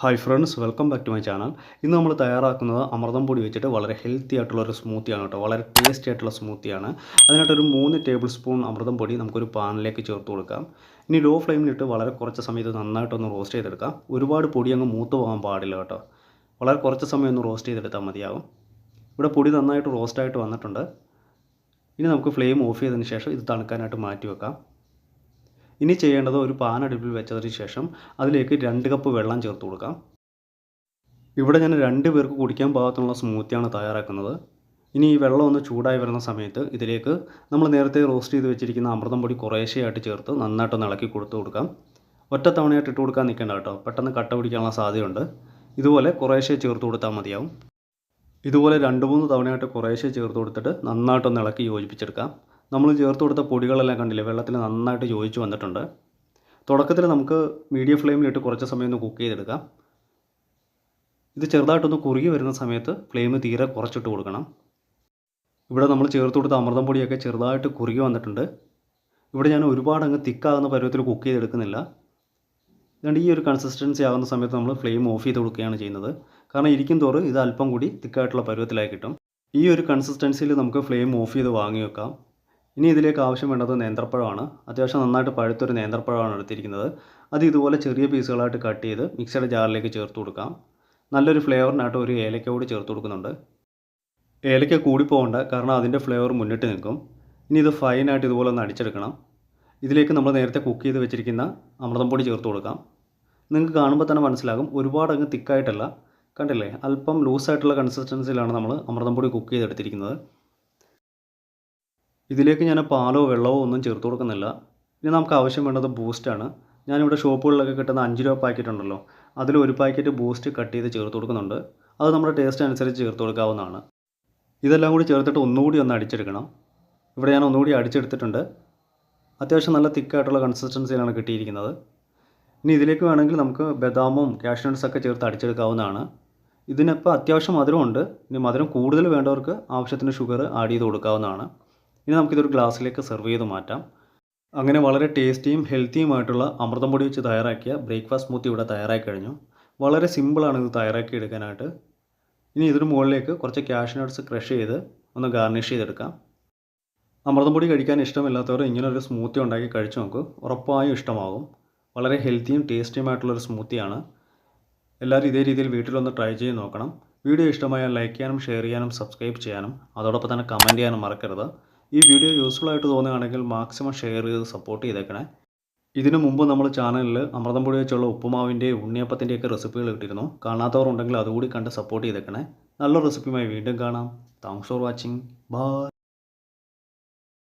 Hi friends welcome back to my channel ഇന്ന് നമ്മൾ തയ്യാറാക്കുന്നത് അമൃതം പൊടി വെച്ചിട്ട് വളരെ ഹെൽത്തി ആയിട്ടുള്ള ഒരു സ്മൂത്തിയാണ് കേട്ടോ. വളരെ ടേസ്റ്റി ആയിട്ടുള്ള സ്മൂത്തിയാണ് അതിനായിട്ടൊരു മൂന്ന് ടേബിൾ സ്പൂൺ അമൃതം പൊടി നമുക്കൊരു പാനിലേക്ക് ചേർത്ത് കൊടുക്കാം. ഇനി ലോ ഫ്ലെയിമിലിട്ട് വളരെ കുറച്ച് സമയത്ത് നന്നായിട്ടൊന്ന് റോസ്റ്റ് ചെയ്തെടുക്കാം. ഒരുപാട് പൊടി അങ്ങ് മൂത്ത് പോകാൻ പാടില്ല കേട്ടോ. വളരെ കുറച്ച് സമയം ഒന്ന് റോസ്റ്റ് ചെയ്തെടുത്താൽ മതിയാകും. ഇവിടെ പൊടി നന്നായിട്ട് റോസ്റ്റായിട്ട് വന്നിട്ടുണ്ട്. ഇനി നമുക്ക് ഫ്ലെയിം ഓഫ് ചെയ്തതിന് ശേഷം ഇത് തണുക്കാനായിട്ട് മാറ്റി വെക്കാം. ഇനി ചെയ്യേണ്ടത് ഒരു പാൻ അടുപ്പിൽ വെച്ചതിന് ശേഷം അതിലേക്ക് രണ്ട് കപ്പ് വെള്ളം ചേർത്ത് കൊടുക്കാം. ഇവിടെ ഞാൻ രണ്ട് പേർക്ക് കുടിക്കാൻ പാകത്തിനുള്ള സ്മൂത്തിയാണ് തയ്യാറാക്കുന്നത്. ഇനി ഈ വെള്ളം ഒന്ന് ചൂടായി വരുന്ന സമയത്ത് ഇതിലേക്ക് നമ്മൾ നേരത്തെ റോസ്റ്റ് ചെയ്ത് വെച്ചിരിക്കുന്ന അമൃതം പൊടി കുറേശ്ശെയായിട്ട് ചേർത്ത് നന്നായിട്ടൊന്ന് ഇളക്കി കൊടുത്തു കൊടുക്കാം. ഒറ്റ തവണയായിട്ട് ഇട്ട് കൊടുക്കാൻ നിൽക്കേണ്ട കേട്ടോ. പെട്ടെന്ന് കട്ട പിടിക്കാനുള്ള സാധ്യതയുണ്ട്. ഇതുപോലെ കുറേശ്ശെ ചേർത്ത് കൊടുത്താൽ മതിയാവും. ഇതുപോലെ രണ്ട് മൂന്ന് തവണയായിട്ട് കുറേശ്ശെ ചേർത്ത് കൊടുത്തിട്ട് നന്നായിട്ടൊന്ന് ഇളക്കി യോജിപ്പിച്ചെടുക്കാം. നമ്മൾ ചേർത്ത് കൊടുത്ത പൊടികളെല്ലാം കണ്ടില്ലേ? വെള്ളത്തിൽ നന്നായിട്ട് യോജിച്ച് വന്നിട്ടുണ്ട്. തുടക്കത്തിൽ നമുക്ക് മീഡിയം ഫ്ലെയിമിലിട്ട് കുറച്ച് സമയം ഒന്ന് കുക്ക് ചെയ്തെടുക്കാം. ഇത് ചെറുതായിട്ടൊന്ന് കുറുകി വരുന്ന സമയത്ത് ഫ്ലെയിം തീരെ കുറച്ചിട്ട് കൊടുക്കണം. ഇവിടെ നമ്മൾ ചേർത്ത് കൊടുത്ത അമൃതം പൊടിയൊക്കെ ചെറുതായിട്ട് കുറുകി വന്നിട്ടുണ്ട്. ഇവിടെ ഞാൻ ഒരുപാട് അങ്ങ് തിക്കാകുന്ന പരുവത്തിൽ കുക്ക് ചെയ്തെടുക്കുന്നില്ല. അതുകൊണ്ട് ഈ ഒരു കൺസിസ്റ്റൻസി ആകുന്ന സമയത്ത് നമ്മൾ ഫ്ലെയിം ഓഫ് ചെയ്ത് കൊടുക്കുകയാണ് ചെയ്യുന്നത്. കാരണം ഇരിക്കും തോറും ഇത് അല്പം കൂടി തിക്കായിട്ടുള്ള പരുവത്തിലായി കിട്ടും. ഈ ഒരു കൺസിസ്റ്റൻസിയിൽ നമുക്ക് ഫ്ലെയിം ഓഫ് ചെയ്ത് വാങ്ങി വെക്കാം. ഇനി ഇതിലേക്ക് ആവശ്യം വേണ്ടത് നേന്ത്രപ്പഴമാണ്. അത്യാവശ്യം നന്നായിട്ട് പഴുത്തൊരു നേന്ത്രപ്പഴമാണ് എടുത്തിരിക്കുന്നത്. അത് ഇതുപോലെ ചെറിയ പീസുകളായിട്ട് കട്ട് ചെയ്ത് മിക്സഡ് ജാറിലേക്ക് ചേർത്ത് കൊടുക്കാം. നല്ലൊരു ഫ്ലേവറിനായിട്ട് ഒരു ഏലക്ക കൂടി ചേർത്ത് കൊടുക്കുന്നുണ്ട്. ഏലക്ക കൂടി പോകണ്ട കാരണം അതിന്റെ ഫ്ലേവർ മുന്നിട്ട് നിൽക്കും. ഇനി ഇത് ഫൈനായിട്ട് ഇതുപോലെ ഒന്ന് അടിച്ചെടുക്കണം. ഇതിലേക്ക് നമ്മൾ നേരത്തെ കുക്ക് ചെയ്ത് വെച്ചിരിക്കുന്ന അമൃതം പൊടി ചേർത്ത് കൊടുക്കാം. നിങ്ങൾക്ക് കാണുമ്പോൾ തന്നെ മനസ്സിലാകും ഒരുപാട് അങ്ങ് തിക്കായിട്ടല്ല. കണ്ടില്ലേ? അല്പം ലൂസായിട്ടുള്ള കൺസിസ്റ്റൻസിയിലാണ് നമ്മൾ അമൃതം പൊടി കുക്ക് ചെയ്തെടുത്തിരിക്കുന്നത്. ഇതിലേക്ക് ഞാൻ പാലോ വെള്ളമോ ഒന്നും ചേർത്ത് കൊടുക്കുന്നില്ല. ഇനി നമുക്ക് ആവശ്യം വേണ്ടത് ബൂസ്റ്റാണ് ഞാനിവിടെ ഷോപ്പുകളിലൊക്കെ കിട്ടുന്ന അഞ്ച് രൂപ പാക്കറ്റ് ഉണ്ടല്ലോ അതിൽ ഒരു പാക്കറ്റ് ബൂസ്റ്റ് കട്ട് ചെയ്ത് ചേർത്ത് കൊടുക്കുന്നുണ്ട്. അത് നമ്മുടെ ടേസ്റ്റ് അനുസരിച്ച് ചേർത്ത് കൊടുക്കാവുന്നതാണ്. ഇതെല്ലാം കൂടി ചേർത്തിട്ട് ഒന്നുകൂടി ഒന്ന് അടിച്ചെടുക്കണം. ഇവിടെ ഞാൻ ഒന്നുകൂടി അടിച്ചെടുത്തിട്ടുണ്ട്. അത്യാവശ്യം നല്ല തിക്കായിട്ടുള്ള കൺസിസ്റ്റൻസിയിലാണ് കിട്ടിയിരിക്കുന്നത്. ഇനി ഇതിലേക്ക് വേണമെങ്കിൽ നമുക്ക് ബദാമും കാഷ്നട്ട്സൊക്കെ ചേർത്ത് അടിച്ചെടുക്കാവുന്നതാണ്. ഇതിനിപ്പോൾ അത്യാവശ്യം മധുരമുണ്ട്. ഇനി മധുരം കൂടുതൽ വേണ്ടവർക്ക് ആവശ്യത്തിന് ഷുഗർ ആഡ് ചെയ്ത് കൊടുക്കാവുന്നതാണ്. ഇനി നമുക്കിതൊരു ഗ്ലാസ്സിലേക്ക് സെർവ് ചെയ്ത് മാറ്റാം. അങ്ങനെ വളരെ ടേസ്റ്റിയും ഹെൽത്തിയുമായിട്ടുള്ള അമൃതം പൊടി വെച്ച് തയ്യാറാക്കിയ ബ്രേക്ക്ഫാസ്റ്റ് സ്മൂത്തി ഇവിടെ തയ്യാറായി കഴിഞ്ഞു. വളരെ സിമ്പിളാണ് ഇത് തയ്യാറാക്കി എടുക്കാനായിട്ട്. ഇനി ഇതിന് മുകളിലേക്ക് കുറച്ച് ക്യാഷ് നട്ട്സ് ക്രഷ് ചെയ്ത് ഒന്ന് ഗാർണിഷ് ചെയ്തെടുക്കാം. അമൃതം പൊടി കഴിക്കാൻ ഇഷ്ടമില്ലാത്തവർ ഇങ്ങനൊരു സ്മൂത്തി ഉണ്ടാക്കി കഴിച്ചു നോക്കൂ. ഉറപ്പായും ഇഷ്ടമാകും. വളരെ ഹെൽത്തിയും ടേസ്റ്റിയുമായിട്ടുള്ളൊരു സ്മൂത്തിയാണ് എല്ലാവരും ഇതേ രീതിയിൽ വീട്ടിലൊന്ന് ട്രൈ ചെയ്ത് നോക്കണം. വീഡിയോ ഇഷ്ടമായാൽ ലൈക്ക് ചെയ്യാനും ഷെയർ ചെയ്യാനും സബ്സ്ക്രൈബ് ചെയ്യാനും. അതോടൊപ്പം തന്നെ കമന്റ് ചെയ്യാനും മറക്കരുത്. ഈ വീഡിയോ യൂസ്ഫുൾ ആയിട്ട് തോന്നുകയാണെങ്കിൽ മാക്സിമം ഷെയർ ചെയ്ത് സപ്പോർട്ട് ചെയ്തേക്കണേ. ഇതിനു മുമ്പ് നമ്മൾ ചാനലിൽ അമൃതം പൊടി വെച്ചുള്ള ഉപ്പുമാവിന്റെ ഉണ്ണിയപ്പത്തിന്റെയൊക്കെ റെസിപ്പികൾ ഇട്ടിരുന്നു. കാണാത്തവർ ഉണ്ടെങ്കിൽ അതുകൂടി കണ്ട് സപ്പോർട്ട് ചെയ്തേക്കണേ. നല്ല റെസിപ്പിയുമായി വീണ്ടും കാണാം. Thanks for watching bye